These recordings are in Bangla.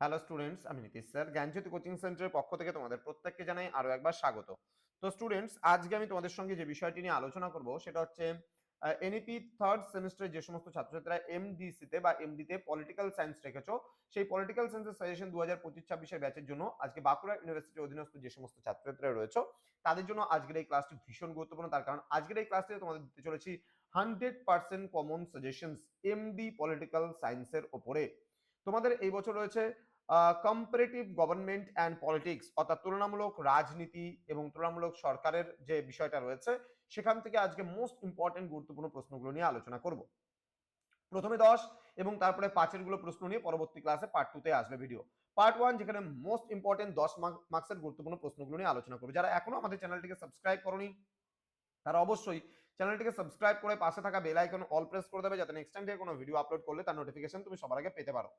হ্যালো স্টুডেন্টস আমি নীতিশ স্যার। জ্ঞানজ্যোতি কোচিং সেন্টারের পক্ষ থেকে তোমাদের প্রত্যেককে জানাই আরও একবার স্বাগত। তো স্টুডেন্টস আজকে আমি তোমাদের সঙ্গে যে বিষয়টি নিয়ে আলোচনা করব, সেটা হচ্ছে এনইপি থার্ড সেমিস্টারে যে সমস্ত ছাত্রছাত্রীরা এমডিসি তে বা এমডি তে পলিটিক্যাল সায়েন্স রেখেছো, সেই পলিটিক্যাল সায়েন্সের সাজেশন দু হাজার পঁচিশ ছাব্বিশের ব্যাচের জন্য আজকে বাঁকুড়া ইউনিভার্সিটির অধীনস্থ যে সমস্ত ছাত্রছাত্রীরা রয়েছে, তাদের জন্য আজকের এই ক্লাসটি ভীষণ গুরুত্বপূর্ণ। তার কারণ আজকের এই ক্লাসটিতে তোমাদের দিতে চলেছি hundred percent common suggestions MD political সায়েন্সের ওপরে। তোমাদের এই বছর রয়েছে কম্পারেটিভ গভর্নমেন্ট অ্যান্ড পলিটিক্স অর্থাৎ তুলনামূলক রাজনীতি এবং তুলনামূলক সরকারের যে বিষয়টা রয়েছে, সেখান থেকে আজকে মোস্ট ইম্পর্টেন্ট গুরুত্বপূর্ণ প্রশ্নগুলো নিয়ে আলোচনা করব। প্রথমে দশ এবং তারপরে পাঁচেরগুলো প্রশ্ন নিয়ে পরবর্তী ক্লাসে পার্ট টু তে আসবে ভিডিও পার্ট ওয়ান যেখানে মোস্ট ইম্পর্টেন্ট দশ মার্কসের গুরুত্বপূর্ণ প্রশ্নগুলো নিয়ে আলোচনা করব। যারা এখনও আমাদের চ্যানেলটিকে সাবস্ক্রাইব করনি তারা অবশ্যই চ্যানেলটিকে সাবস্ক্রাইব করে পাশে থাকা বেল আইকন অল প্রেস করে দেবে যাতে নেক্সট টাইম থেকে কোনো ভিডিও আপলোড করলে তার নোটিফিকেশন তুমি সবার আগে পেতে পারো।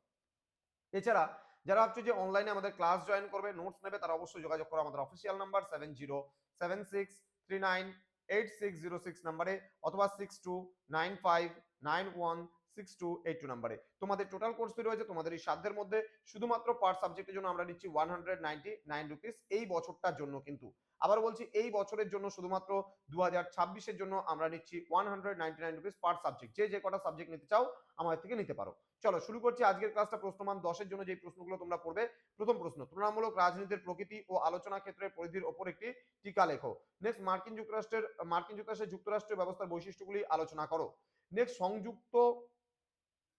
এছাড়া যারা ভাবছ যে অনলাইনে আমাদের ক্লাস জয়েন করবে নোটস নেবে, তারা অবশ্যই যোগাযোগ করো আমাদের official number seven zero seven six three nine eight six zero six নাম্বারে অথবা six two nine five nine one six two eight two নাম্বারে তোমাদের টোটাল কোর্স ফি রয়েছে তোমাদের এই সাধ্যের মধ্যে শুধুমাত্র পার সাবজেক্টের জন্য আমরা নিচ্ছি one hundred ninety nine rupees এই বছরটার জন্য কিন্তু। আবার বলছি এই বছরের জন্য শুধুমাত্র দু হাজার ছাব্বিশের জন্য আমরা নিচ্ছি one hundred ninety nine rupees per subject যে যে কটা সাবজেক্ট নিতে চাও আমাদের থেকে নিতে পারো। চলো, শুরু করছি আজকের ক্লাসটা প্রশ্নমান দশের জন্য যে প্রশ্নগুলো তোমরা পড়বে। প্রথম প্রশ্ন, তুলনামূলক রাজনীতির প্রকৃতি ও আলোচনা ক্ষেত্রের পরিধির ওপর একটি টিকা লেখো। নেক্সট মার্কিন যুক্তরাষ্ট্রের মার্কিন যুক্তরাষ্ট্রের যুক্তরাষ্ট্রীয় ব্যবস্থার বৈশিষ্ট্যগুলি আলোচনা করো। নেক্সট সংযুক্ত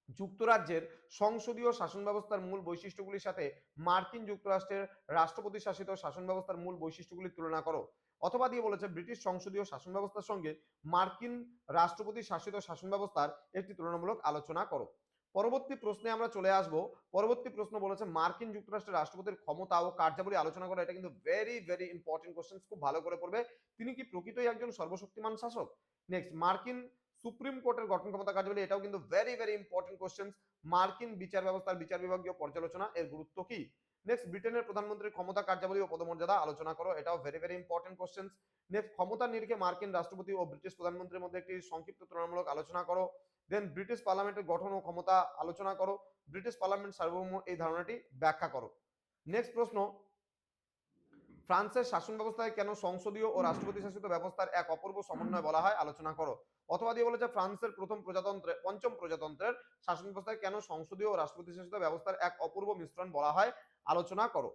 যুক্তরাজ্যের সংসদীয় শাসন ব্যবস্থার মূল বৈশিষ্ট্যগুলির সাথে মার্কিন যুক্তরাষ্ট্রের রাষ্ট্রপতি শাসিত শাসন ব্যবস্থার মূল বৈশিষ্ট্যগুলি তুলনা করো। অথবা দিয়ে বলেছে, ব্রিটিশ সংসদীয় শাসন ব্যবস্থার সঙ্গে মার্কিন রাষ্ট্রপতি শাসিত শাসন ব্যবস্থার একটি তুলনামূলক আলোচনা করো। পরবর্তী প্রশ্নে আমরা চলে আসব। পরবর্তী প্রশ্ন বলেছে, মার্কিন যুক্তরাষ্ট্রের রাষ্ট্রপতির ক্ষমতা ও কার্যাবলী আলোচনা করা। এটা কিন্তু ভেরি ভেরি ইম্পর্টেন্ট কোশ্চেন খুব ভালো করে পড়বে। তিনি কি প্রকৃতই একজন সর্বশক্তিমান শাসক? নেক্সট মার্কিন সুপ্রিম কোর্টের গঠন ক্ষমতা কার্যাবলী এটাও কিন্তু ভেরি ভেরি ইম্পর্টেন্ট কোশ্চেন মার্কিন বিচার ব্যবস্থার বিচার বিভাগীয় পর্যালোচনা, এর গুরুত্ব কি? নেক্সট ব্রিটেনের প্রধানমন্ত্রীর ক্ষমতা কার্যাবলী ও পদমর্যাদা আলোচনা করো, এটাও very very important question next ক্ষমতার নিরিখে মার্কিন রাষ্ট্রপতি ও ব্রিটিশ প্রধানমন্ত্রীর মধ্যে একটি সংক্ষিপ্ত তুলনামূলক আলোচনা করো। দেন ব্রিটিশ পার্লামেন্টের গঠন ও ক্ষমতা আলোচনা করো। ব্রিটিশ পার্লামেন্ট সার্বভৌম এই ধারণাটি ব্যাখ্যা করো। নেক্সট প্রশ্ন ফ্রান্সের শাসন ব্যবস্থায় কেন সংসদীয় ও রাষ্ট্রপতি শাসিত ব্যবস্থার এক অপূর্ব সমন্বয় বলা হয়? আলোচনা করো। অথবা দিয়ে বলেছে, ফ্রান্সের প্রথম প্রজাতন্ত্রে, পঞ্চম প্রজাতন্ত্রের শাসন ব্যবস্থায় কেন সংসদীয় ও রাষ্ট্রপতি শাসিত ব্যবস্থার এক অপূর্ব মিশ্রণ বলা হয়? আলোচনা করো।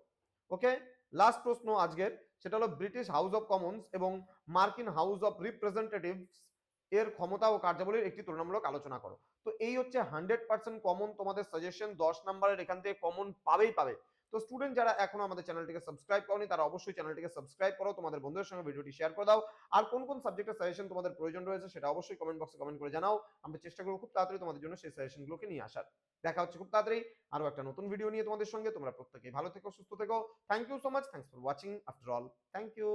ওকে? লাস্ট প্রশ্ন আজকের। সেটা হলো, ব্রিটিশ হাউস অফ কমন্স এবং মার্কিন হাউস অফ রিপ্রেজেন্টেটিভস এর ক্ষমতা ও কার্যাবলীর একটি তুলনামূলক আলোচনা করো। তো এই হচ্ছে হান্ড্রেড পার্সেন্ট কমন। তোমাদের সাজেশন দশ নাম্বারের এখান থেকে কমন পাবেই পাবে। তো স্টুডেন্ট যারা এখনও আমাদের চ্যানেলটিকে সাবস্ক্রাইব করনি, তারা অবশ্যই চ্যানেলটিকে সাবস্ক্রাইব করো, তোমাদের বন্ধুদের সঙ্গে ভিডিওটি শেয়ার করে দাও। আর কোন কোন সাবজেক্টের সাজেশন তোমাদের প্রয়োজন রয়েছে, সেটা অবশ্যই কমেন্ট বক্সে কমেন্ট করে জানাও। আমরা চেষ্টা করব খুব তাড়াতাড়ি তোমাদের জন্য সেই সাজেশনগুলোকে নিয়ে আসার। দেখা হচ্ছে খুব তাড়াতাড়ি আরও একটা নতুন ভিডিও নিয়ে তোমাদের সঙ্গে। তোমরা প্রত্যেকেই ভালো থেকো, সুস্থ থেকো। Thank you so much thanks for watching after all thank you